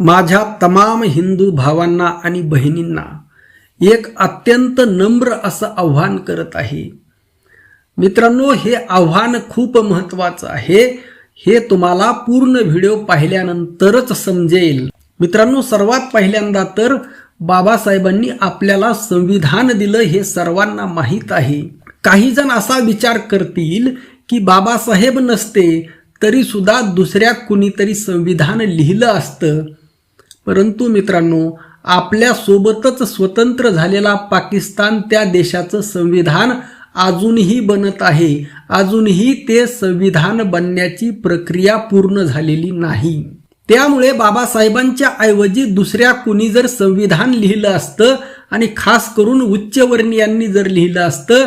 माझ्या तमाम हिंदू भावांना आणि बहिणींना एक अत्यंत नम्र असं आव्हान करत आहे. मित्रांनो हे आव्हान खूप महत्वाचं आहे. हे तुम्हाला पूर्ण व्हिडिओ पाहिल्यानंतरच समजेल. मित्रांनो सर्वात पहिल्यांदा तर बाबासाहेबांनी आपल्याला संविधान दिलं हे सर्वांना माहीत आहे. काही जण असा विचार करतील की बाबासाहेब नसते तरी सुद्धा दुसऱ्या कुणीतरी संविधान लिहिलं असतं. परंतु मित्रांनो आपल्यासोबतच स्वतंत्र झालेला पाकिस्तान त्या देशाचं संविधान अजूनही बनत आहे. अजूनही ते संविधान बनण्याची प्रक्रिया पूर्ण झालेली नाही. त्यामुळे बाबासाहेबांच्या ऐवजी दुसऱ्या कुणी जर संविधान लिहिलं असतं आणि खास करून उच्चवर्णीयांनी जर लिहिलं असतं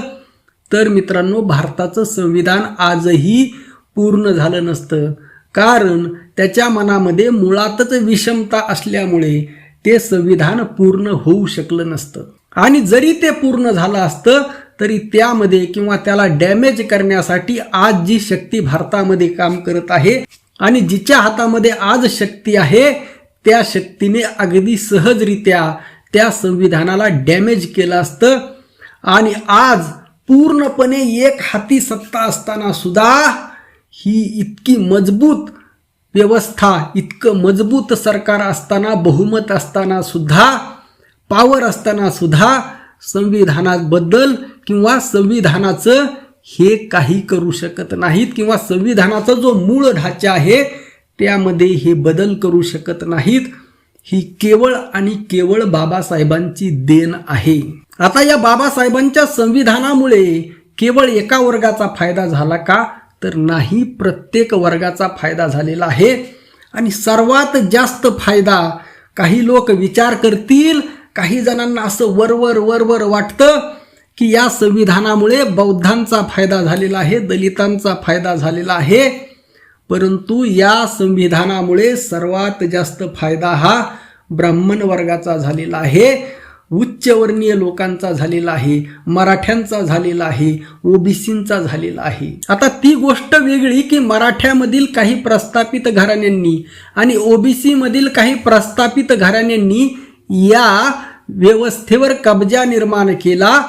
तर मित्रांनो भारताचं संविधान आजही पूर्ण झालं नसतं. कारण त्याच्या मनामध्ये मुळातच विषमता असल्यामुळे ते संविधान पूर्ण होऊ शकलं नसतं. आणि जरी ते पूर्ण झालं असतं तरी त्यामध्ये किंवा त्याला डॅमेज करण्यासाठी आज जी शक्ती भारतामध्ये काम करत आहे आणि जिच्या हातामध्ये आज शक्ती आहे त्या शक्तीने अगदी सहजरित्या त्या संविधानाला डॅमेज केलं असतं. आणि आज पूर्णपणे एक हाती सत्ता असताना सुद्धा ही इतकी मजबूत व्यवस्था इतकं मजबूत सरकार असताना बहुमत असताना सुद्धा पावर असताना सुद्धा संविधानाबद्दल किंवा संविधानाचं हे काही करू शकत नाहीत किंवा संविधानाचा जो मूळ ढाचा आहे त्यामध्ये हे बदल करू शकत नाहीत. ही केवळ आणि केवळ बाबासाहेबांची देण आहे. आता या बाबासाहेबांच्या संविधानामुळे केवळ एका वर्गाचा फायदा झाला का? तर नाही प्रत्येक वर्गाचा फायदा झालेला आहे. आणि सर्वात जास्त फायदा काही लोक विचार करतील काही जणांना असं वरवर वरवर वाटतं की या संविधानामुळे बौद्धांचा फायदा झालेला आहे दलितांचा फायदा झालेला आहे. परंतु या संविधानामुळे सर्वात जास्त फायदा हा ब्राह्मण वर्गाचा झालेला आहे. उच्चवर्णीय लोकांचा झालेला आहे मराठ्यांचा झालेला आहे ओबीसींचा झालेला आहे. आता ती गोष्ट वेगळी की मराठ्यामधील काही प्रस्थापित घराण्यांनी आणि ओबीसीमधील काही प्रस्थापित घराण्यांनी या व्यवस्थेवर कब्जा निर्माण केला.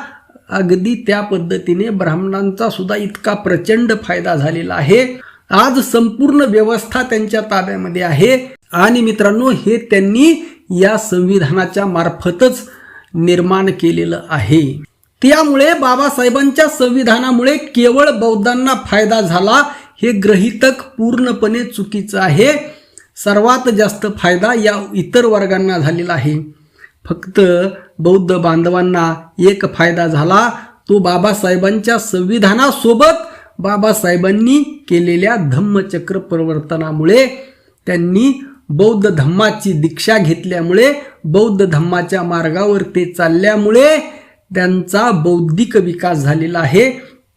अगदी त्या पद्धतीने ब्राह्मणांचा सुद्धा इतका प्रचंड फायदा झालेला आहे. आज संपूर्ण व्यवस्था त्यांच्या ताब्यामध्ये आहे. आणि मित्रांनो हे त्यांनी या संविधानाच्या मार्फतच निर्माण केलेलं आहे. त्यामुळे बाबासाहेबांच्या संविधानामुळे केवळ बौद्धांना फायदा झाला हे ग्रहितक पूर्णपणे चुकीचं आहे. सर्वात जास्त फायदा या इतर वर्गांना झालेला आहे. फक्त बौद्ध बांधवांना एक फायदा झाला तो बाबासाहेबांच्या संविधानासोबत बाबासाहेबांनी केलेल्या धम्मचक्र प्रवर्तनामुळे त्यांनी बौद्ध धम्माची दीक्षा घेतल्यामुळे बौद्ध धम्माच्या मार्गावर ते चालल्यामुळे त्यांचा बौद्धिक विकास झालेला आहे.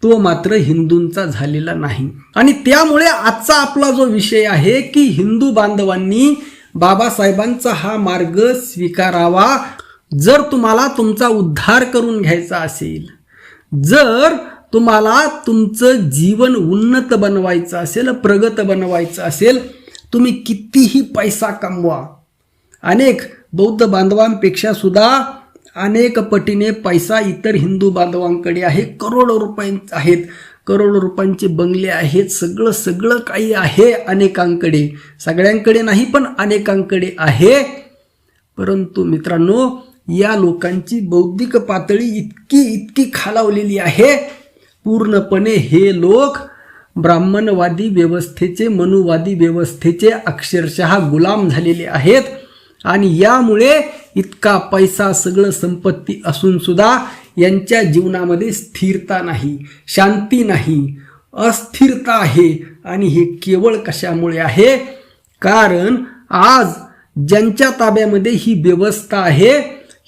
तो मात्र हिंदूंचा झालेला नाही. आणि त्यामुळे आजचा आपला जो विषय आहे की हिंदू बांधवांनी बाबासाहेबांचा हा मार्ग स्वीकारावा. जर तुम्हाला तुमचा उद्धार करून घ्यायचा असेल जर तुम्हाला तुमचं जीवन उन्नत बनवायचं असेल प्रगत बनवायचं असेल तुम्ही कितीही पैसा कमवा. अनेक बौद्ध बांधवांपेक्षा सुद्धा अनेक पटीने पैसा इतर हिंदू बांधवांकडे आहे. करोडो रुपये आहेत. करोडो रुपयांचे बंगले आहेत. सगळं सगळं काही आहे अनेकांकडे. सगळ्यांकडे नाही पण अनेकांकडे आहे. परंतु मित्रांनो या लोकांची बौद्धिक पातळी इतकी इतकी खालावलेली आहे. पूर्णपणे हे लोक ब्राह्मणवादी व्यवस्थेचे मनुवादी व्यवस्थेचे अक्षरशः गुलाम झालेले आहेत. आणि यामुळे इतका पैसा सगळं संपत्ती असूनसुद्धा यांच्या जीवनामध्ये स्थिरता नाही शांती नाही अस्थिरता आहे. आणि हे केवळ कशामुळे आहे? कारण आज ज्यांच्या ताब्यामध्ये ही व्यवस्था आहे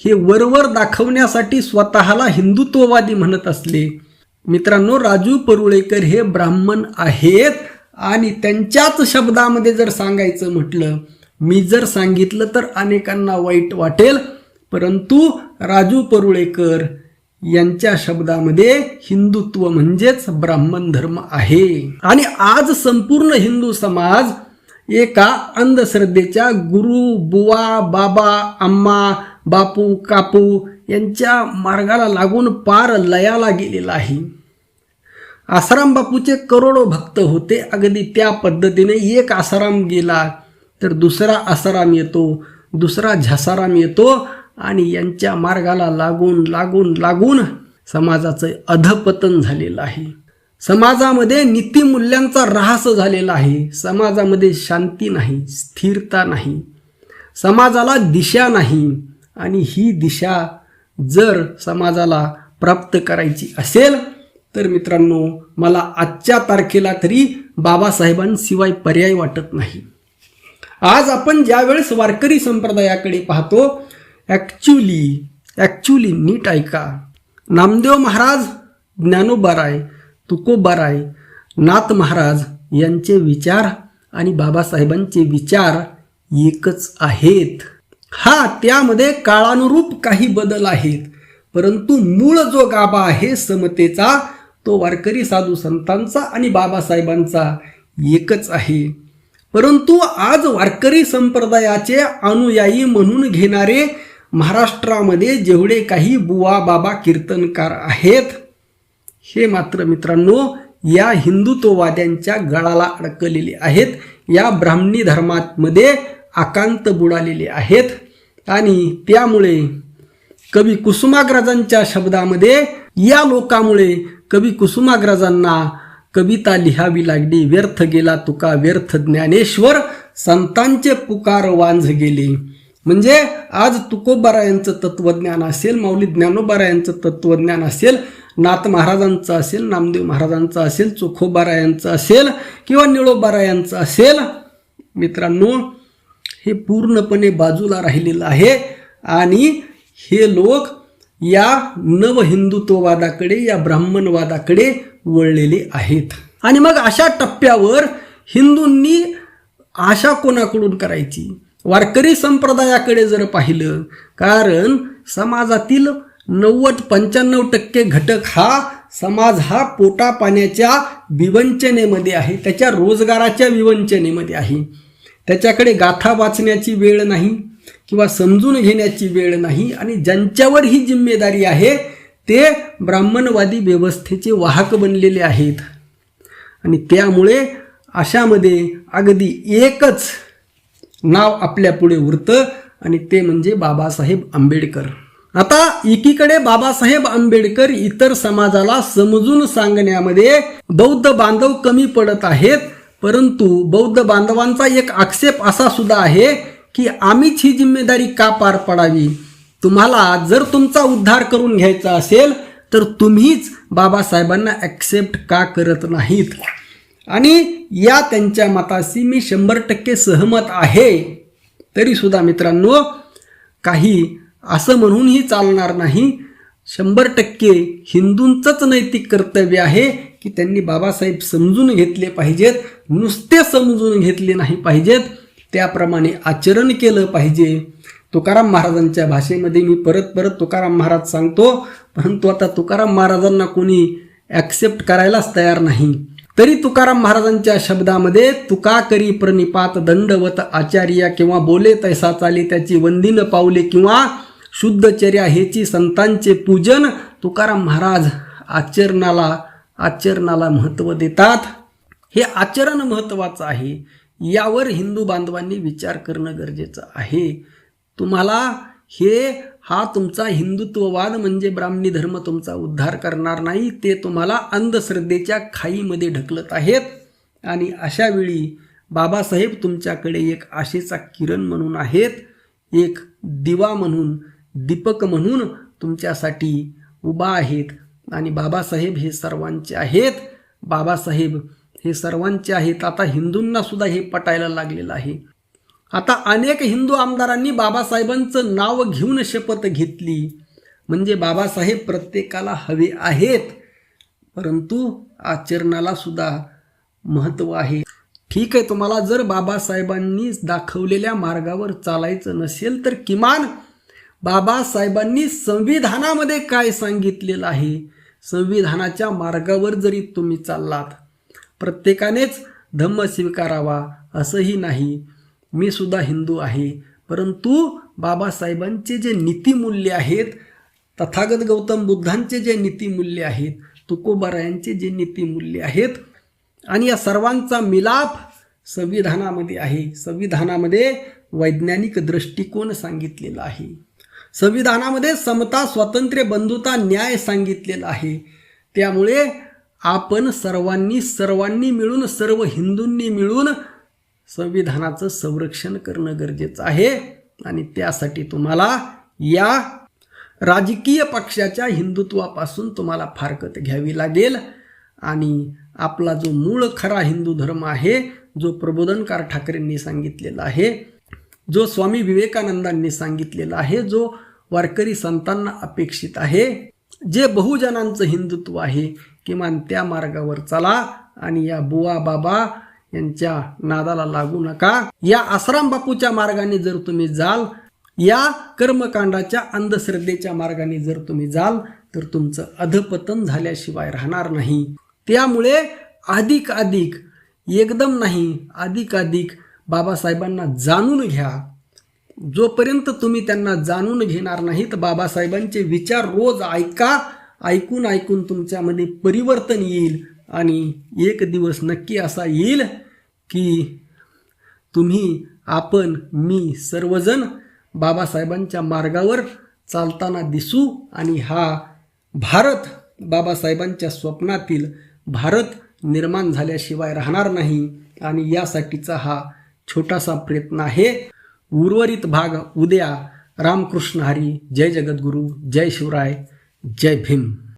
हे वरवर दाखवण्यासाठी स्वतःला हिंदुत्ववादी म्हणत असले. मित्रांनो राजू परुळेकर हे ब्राह्मण आहेत आणि त्यांच्याच शब्दामध्ये जर सांगायचं म्हटलं मी जर सांगितलं तर अनेकांना वाईट वाटेल. परंतु राजू परुळेकर यांच्या शब्दामध्ये हिंदुत्व म्हणजेच ब्राह्मण धर्म आहे. आणि आज संपूर्ण हिंदू समाज एका अंधश्रद्धेच्या गुरु बुवा बाबा आम्मा बापू कापू यांच्या मार्गाला लागून पार लयाला गेलेला आहे. आसाराम बापूचे करोडो भक्त होते. अगदी त्या पद्धतीने एक आसाराम गेला तर दुसरा आसाराम येतो दुसरा झसाराम येतो आणि यांच्या मार्गाला लागून लागून लागून समाजाचं अधपतन झालेलं आहे. समाजामध्ये नीतिमूल्यांचा ऱ्हास झालेला आहे. समाजामध्ये शांती नाही स्थिरता नाही. समाजाला दिशा नाही आणि ही दिशा जर समाजाला प्राप्त करायची असेल तर मित्रांनो मला आजच्या तारखेला तरी बाबासाहेबांशिवाय पर्याय वाटत नाही. आज आपण ज्यावेळेस वारकरी संप्रदायाकडे पाहतो ॲक्च्युली ॲक्च्युली नीट ऐका. नामदेव महाराज ज्ञानोबाराय तुकोबाराय नाथ महाराज यांचे विचार आणि बाबासाहेबांचे विचार एकच आहेत. हा त्यामध्ये काळानुरूप काही बदल आहेत. परंतु मूळ जो गाभा आहे समतेचा तो वारकरी साधू संतांचा आणि बाबासाहेबांचा एकच आहे. परंतु आज वारकरी संप्रदायाचे अनुयायी म्हणून घेणारे महाराष्ट्रामध्ये जेवढे काही बुवा बाबा कीर्तनकार आहेत हे मात्र मित्रांनो या हिंदुत्ववाद्यांच्या गळाला अडकलेले आहेत. या ब्राह्मणी धर्मामध्ये आकांत बुडालेले आहेत आणि त्यामुळे कवी कुसुमाग्रजांच्या शब्दामध्ये या लोकामुळे कवी कुसुमाग्रजांना कविता लिहावी लागली. व्यर्थ गेला तुका व्यर्थ ज्ञानेश्वर संतांचे पुकार वांझ गेले. म्हणजे आज तुकोबारायांचं तत्वज्ञान असेल माऊली ज्ञानोबारायांचं तत्वज्ञान असेल नाथ महाराजांचं असेल नामदेव महाराजांचं असेल चोखोबारायांचं असेल किंवा निळोबारायांचं असेल मित्रांनो हे पूर्णपणे बाजूला राहिलेलं आहे. आणि हे लोक या नव हिंदुत्ववादाकडे या ब्राह्मणवादाकडे वळलेले आहेत. आणि मग अशा टप्प्यावर हिंदूंनी आशा कोणाकडून करायची? वारकरी संप्रदायाकडे जर पाहिलं कारण समाजातील नव्वद पंच्याण्णव टक्के घटक हा समाज हा पोटा पाण्याच्या विवंचनेमध्ये आहे त्याच्या रोजगाराच्या विवंचनेमध्ये आहे. त्याच्याकडे गाथा वाचण्याची वेळ नाही किंवा समजून घेण्याची वेळ नाही आणि ज्यांच्यावर ही जिम्मेदारी आहे ते ब्राह्मणवादी व्यवस्थेचे वाहक बनलेले आहेत. आणि त्यामुळे अशामध्ये अगदी एकच नाव आपल्यापुढे उरतं आणि ते म्हणजे बाबासाहेब आंबेडकर. आता एकीकडे बाबासाहेब आंबेडकर इतर समाजाला समजून सांगण्यामध्ये बौद्ध बांधव कमी पडत आहेत परंतु बौद्ध बांधवांचा एक आक्षेप असा सुद्धा आहे की आम्हीच ही जिम्मेदारी का पार पाडावी? तुम्हाला जर तुमचा उद्धार करून घ्यायचा असेल तर तुम्हीच बाबासाहेबांना ॲक्सेप्ट का करत नाहीत? आणि या त्यांच्या मताशी मी शंभर टक्के सहमत आहे. तरीसुद्धा मित्रांनो काही असं म्हणूनही चालणार नाही. शंभर टक्के हिंदूंचंच नैतिक कर्तव्य आहे. की त्यांनी बाबासाहेब समजून घेतले पाहिजेत नुसते समजून घेतले नाही पाहिजेत त्याप्रमाणे आचरण केलं पाहिजे. तुकाराम महाराजांच्या भाषेमध्ये मी परत परत तुकाराम महाराज सांगतो परंतु आता तुकाराम महाराजांना कोणी ॲक्सेप्ट करायलाच तयार नाही. तरी तुकाराम महाराजांच्या शब्दामध्ये तुका करी प्रणिपात दंडवत आचार्य किंवा बोले तैसा चाली त्याची वंदिन पावले किंवा शुद्धचर्या हेची संतांचे पूजन तुकाराम महाराज आचरणाला आचरणाला महत्त्व देतात. हे आचरण महत्त्वाचं आहे. यावर हिंदू बांधवांनी विचार करणं गरजेचं आहे. तुम्हाला हे हा तुमचा हिंदुत्ववाद म्हणजे ब्राह्मणी धर्म तुमचा उद्धार करणार नाही ते तुम्हाला अंधश्रद्धेच्या खाईमध्ये ढकलत आहेत. आणि अशा वेळी बाबासाहेब तुमच्याकडे एक आशेचा किरण म्हणून आहेत. एक दिवा म्हणून दीपक म्हणून तुमच्यासाठी उभा आहेत. आणि बाबासाहेब हे सर्वांचे आहेत. बाबासाहेब हे सर्वांचे आहेत. आता हिंदूंना सुद्धा हे पटायला लागलेलं आहे. आता अनेक हिंदू आमदारांनी बाबासाहेबांचं नाव घेऊन शपथ घेतली. म्हणजे बाबासाहेब प्रत्येकाला हवे आहेत. परंतु आचरणाला सुद्धा महत्त्व आहे. ठीक आहे तुम्हाला जर बाबासाहेबांनी दाखवलेल्या मार्गावर चालायचं नसेल तर किमान बाबासाहेबांनी संविधानामध्ये काय सांगितलेलं आहे? संविधानाच्या मार्गावर जरी तुम्ही चाललात प्रत्येकानेच धम्म स्वीकारावा असंही नाही. मी सुद्धा हिंदू आहे परंतु बाबासाहेबांचे जे नीतिमूल्य आहेत तथागत गौतम बुद्धांचे जे नीतिमूल्य आहेत तुकोबारायांचे जे नीतिमूल्य आहेत आणि या सर्वांचा मिलाप संविधानामध्ये आहे. संविधानामध्ये वैज्ञानिक दृष्टिकोन सांगितलेला आहे. संविधानामध्ये समता स्वातंत्र्य बंधुता न्याय सांगितलेला आहे. त्यामुळे आपण सर्वांनी सर्वांनी मिळून सर्व हिंदूंनी मिळून संविधानाचं संरक्षण करणं गरजेचं आहे. आणि त्यासाठी तुम्हाला या राजकीय पक्षाच्या हिंदुत्वापासून तुम्हाला फारकत घ्यावी लागेल. आणि आपला जो मूळ खरा हिंदू धर्म आहे जो प्रबोधनकार ठाकरेंनी सांगितलेला आहे जो स्वामी विवेकानंदांनी सांगितलेला आहे जो वारकरी संतांना अपेक्षित आहे जे बहुजनांचं हिंदुत्व आहे किमान त्या मार्गावर चला आणि या बुवा बाबा यांच्या नादाला लागू नका. या आसराम बापूच्या मार्गाने जर तुम्ही जाल या कर्मकांडाच्या अंधश्रद्धेच्या मार्गाने जर तुम्ही जाल तर तुमचं अधपतन झाल्याशिवाय राहणार नाही. त्यामुळे अधिक अधिक एकदम नाही अधिक अधिक बाबासाहेबांना जाणून घ्या. जोपर्यंत तुम्ही त्यांना जाणून घेणार नाही तर बाबासाहेबांचे विचार रोज ऐका ऐकून ऐकून तुमच्यामध्ये परिवर्तन येईल आणि एक दिवस नक्की असा येईल की तुम्ही आपण मी सर्वजण बाबासाहेबांच्या मार्गावर चालताना दिसू आणि हा भारत बाबासाहेबांच्या स्वप्नातील भारत निर्माण झाल्याशिवाय राहणार नाही आणि यासाठीचा हा छोटासा प्रयत्न आहे. उर्वरित भाग उद्या. रामकृष्ण हरी. जय जगद्गुरू. जय शिवराय. जय भीम.